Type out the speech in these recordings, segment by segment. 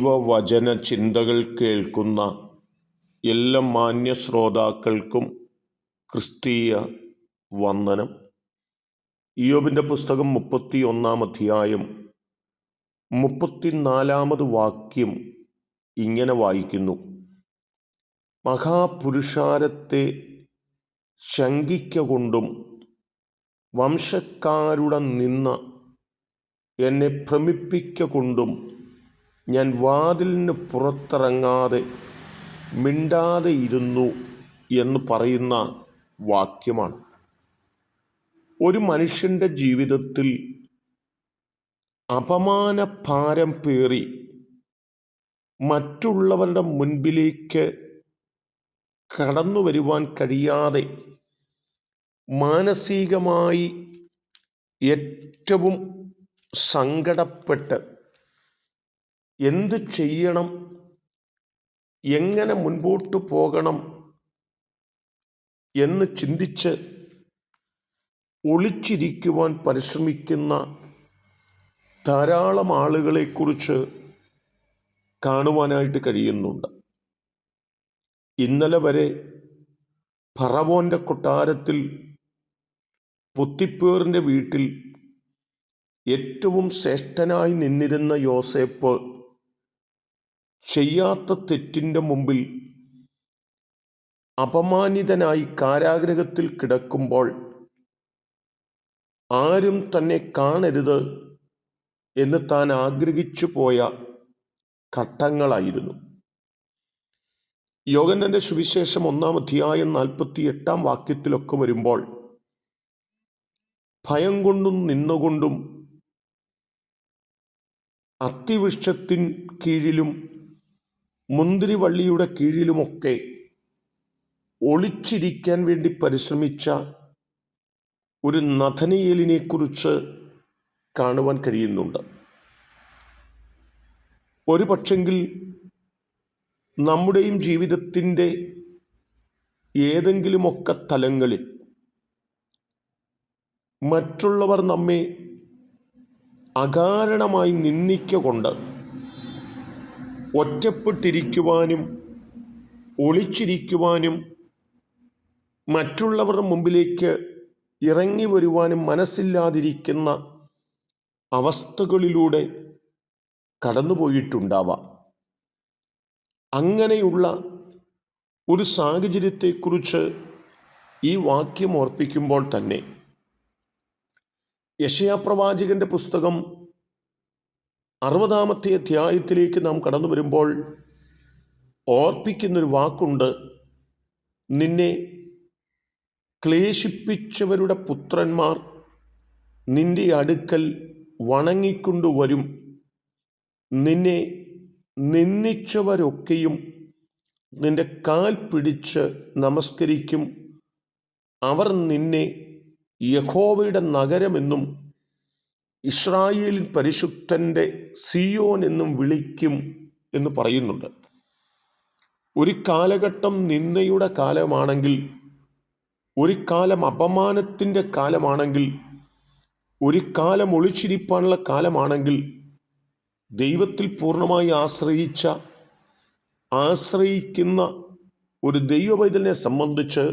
ദൈവവചന ചിന്തകൾ കേൾക്കുന്ന എല്ലാ മാന്യ ശ്രോതാക്കൾക്കും ക്രിസ്തീയ വന്ദനം. ഇയോബിന്റെ പുസ്തകം മുപ്പത്തി ഒന്നാം അധ്യായം മുപ്പത്തിനാലാമത് വാക്യം ഇങ്ങനെ വായിക്കുന്നു. മഹാപുരുഷാരത്തെ ശങ്കിക്ക കൊണ്ടും വംശക്കാരുടെ നിന്ന എന്നെ ഭ്രമിപ്പിക്ക കൊണ്ടും ഞാൻ വാതിലിന് പുറത്തിറങ്ങാതെ മിണ്ടാതെ ഇരുന്നു എന്ന് പറയുന്ന വാക്യമാണ്. ഒരു മനുഷ്യന്റെ ജീവിതത്തിൽ അപമാന ഭാരം പേറി മറ്റുള്ളവരുടെ മുൻപിലേക്ക് കടന്നു വരുവാൻ കഴിയാതെ മാനസികമായി ഏറ്റവും സങ്കടപ്പെട്ട് എന്ത് ചെയ്യണം? എങ്ങനെ മുൻപോട്ട് പോകണം? എന്ന് ചിന്തിച്ച് ഒളിച്ചിരിക്കുവാൻ പരിശ്രമിക്കുന്ന ധാരാളം ആളുകളെക്കുറിച്ച് കാണുവാനായിട്ട് കഴിയുന്നുണ്ട്. ഇന്നലെ വരെ ഫറവോന്റെ കൊട്ടാരത്തിൽ പുത്തിപ്പേറിന്റെ വീട്ടിൽ ഏറ്റവും ശ്രേഷ്ഠനായി നിന്നിരുന്ന യോസേപ്പ് ചെയ്യാത്ത തെറ്റിന്റെ മുമ്പിൽ അപമാനിതനായി കാരാഗ്രഹത്തിൽ കിടക്കുമ്പോൾ ആരും തന്നെ കാണരുത് എന്ന് താൻ ആഗ്രഹിച്ചു പോയ ഘട്ടങ്ങളായിരുന്നു. യോഗനന്റെ സുവിശേഷം ഒന്നാം അധ്യായം നാൽപ്പത്തി എട്ടാം വാക്യത്തിലൊക്കെ വരുമ്പോൾ ഭയം കൊണ്ടും നിന്നുകൊണ്ടും അത്തിവൃക്ഷത്തിൻ കീഴിലും മുന്തിരിവള്ളിയുടെ കീഴിലുമൊക്കെ ഒളിച്ചിരിക്കാൻ വേണ്ടി പരിശ്രമിച്ച ഒരു നഥനയേലിനെ കുറിച്ച് കാണുവാൻ കഴിയുന്നുണ്ട്. ഒരു പക്ഷെങ്കിൽ നമ്മുടെയും ജീവിതത്തിന്റെ ഏതെങ്കിലുമൊക്കെ തലങ്ങളിൽ മറ്റുള്ളവർ നമ്മെ അകാരണമായി നിന്ദിക്കൊണ്ട് ഒറ്റപ്പെട്ടിരിക്കുവാനും ഒളിച്ചിരിക്കുവാനും മറ്റുള്ളവരുടെ മുമ്പിലേക്ക് ഇറങ്ങി വരുവാനും മനസ്സില്ലാതിരിക്കുന്ന അവസ്ഥകളിലൂടെ കടന്നുപോയിട്ടുണ്ടാവാം. അങ്ങനെയുള്ള ഒരു സാഹചര്യത്തെക്കുറിച്ച് ഈ വാക്യം ഓർപ്പിക്കുമ്പോൾ തന്നെ യശയാപ്രവാചകന്റെ പുസ്തകം അറുപതാമത്തെ അധ്യായത്തിലേക്ക് നാം കടന്നു വരുമ്പോൾ ഓർപ്പിക്കുന്നൊരു വാക്കുണ്ട് നിന്നെ ക്ലേശിപ്പിച്ചവരുടെ പുത്രന്മാർ നിന്റെ അടുക്കൽ വണങ്ങിക്കൊണ്ടുവരും. നിന്നെ നിന്ദിച്ചവരൊക്കെയും നിന്റെ കാൽ പിടിച്ച് നമസ്കരിക്കും. അവർ നിന്നെ യഹോവയുടെ നഗരമെന്നും ഇസ്രായേലിൻ പരിശുദ്ധന്റെ സിയോൻ എന്നും വിളിക്കും എന്ന് പറയുന്നുണ്ട്. ഒരു കാലഘട്ടം നിന്നയുടെ കാലമാണെങ്കിൽ ഒരു കാലം അപമാനത്തിന്റെ കാലമാണെങ്കിൽ ഒരു കാലം ഒളിച്ചിരിപ്പാനുള്ള കാലമാണെങ്കിൽ ദൈവത്തിൽ പൂർണമായി ആശ്രയിച്ച ആശ്രയിക്കുന്ന ഒരു ദൈവവൈതലിനെ സംബന്ധിച്ച്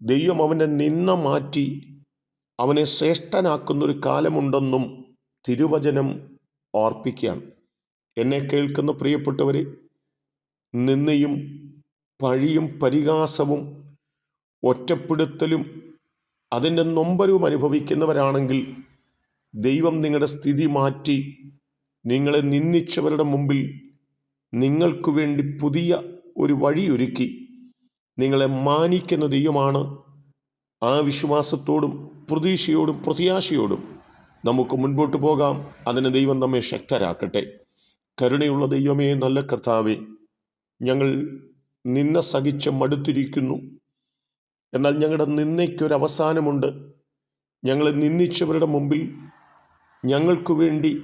ദൈവം അവന്റെ നിന്ന മാറ്റി അവനെ ശ്രേഷ്ഠനാക്കുന്ന ഒരു കാലമുണ്ടെന്നും തിരുവചനം ഓർപ്പിക്കുകയാണ്. എന്നെ കേൾക്കുന്ന പ്രിയപ്പെട്ടവരെ നിന്നയും പഴിയും പരിഹാസവും ഒറ്റപ്പെടുത്തലും അതിന്റെ നൊമ്പരവും അനുഭവിക്കുന്നവരാണെങ്കിൽ ദൈവം നിങ്ങളുടെ സ്ഥിതി മാറ്റി നിങ്ങളെ നിന്ദിച്ചവരുടെ മുമ്പിൽ നിങ്ങൾക്കു വേണ്ടി പുതിയ ഒരു വഴിയൊരുക്കി നിങ്ങളെ മാനിക്കുന്ന ദൈവമാണ് ആ വിശ്വാസത്തോടും പ്രതീക്ഷയോടും പ്രത്യാശയോടും നമുക്ക് മുൻപോട്ട് പോകാം. അതിന് ദൈവം നമ്മെ ശക്തരാക്കട്ടെ. കരുണയുള്ള ദൈവമേ നല്ല കർത്താവേ ഞങ്ങൾ നിന്ന സഹിച്ച് മടുത്തിരിക്കുന്നു. എന്നാൽ ഞങ്ങളുടെ നിന്നയ്ക്കൊരവസാനമുണ്ട് ഞങ്ങളെ നിന്ദിച്ചവരുടെ മുമ്പിൽ ഞങ്ങൾക്ക് വേണ്ടി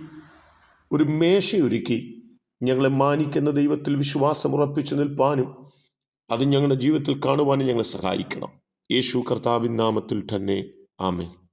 ഒരു മേശയൊരുക്കി ഞങ്ങളെ മാനിക്കുന്ന ദൈവത്തിൽ വിശ്വാസമുറപ്പിച്ചു നിൽപ്പാനും അത് ഞങ്ങളുടെ ജീവിതത്തിൽ കാണുവാനും ഞങ്ങളെ സഹായിക്കണം. യേശു കർത്താവിൻ നാമത്തിൽ തന്നെ. ആമേൻ.